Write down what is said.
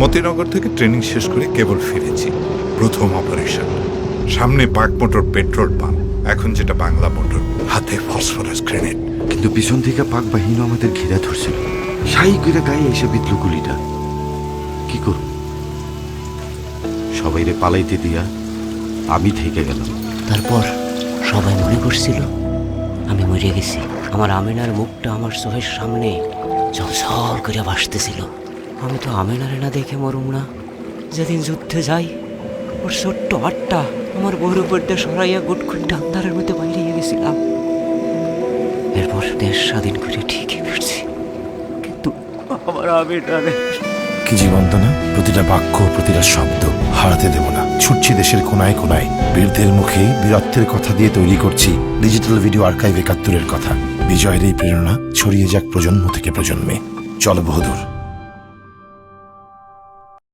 মতিনগর থেকে ট্রেনিং শেষ করে কেবল ফিরেছি। প্রথম অপারেশন। সামনে পাক মোটর পেট্রোল পাম্প। এখন যেটা বাংলা মোটর হাতে ফসফরাস গ্রেনেড। কিন্তু পিছন থেকে পাক বাহিনী আমাদের ঘিরে ধরছিল। সাই করে গায়ে এসে বিদ্লু গুলিটা। কি করব? সবাইরে পালাইতে দিয়া আমি থেকে গেলাম। তারপর সবাই মনে করছিল আমি মরে গেছি। আমার আমিনার মুখটা আমার চোখের সামনে ঝলঝল করে ভাসতেছিল। আমি তো আমিনারে না দেখে মরুম না। যেদিন যুদ্ধে যাই, ওর ছোট্ট হাটটা আমার বউর উপর সরাইয়া গুটখুট্টা আন্ধারের মধ্যে বাইরে গেছিলাম এরপর দেশ স্বাধীন করে ঠিকই ফিরছি। কিন্তু আমার আমিনারে কি জীবন্তনা প্রতিটা বাক্য, প্রতিটা শব্দ হারাতে দেব না। ছুটছি দেশের কোনায় কোনায়। বীরদের মুখে বীরত্বের কথা দিয়ে তৈরি করছি ডিজিটাল ভিডিও আর্কাইভ একাত্তরের কথা। বিজয়ের এই প্রেরণা ছড়িয়ে যাক প্রজন্ম থেকে প্রজন্মে। চল বহুদূর।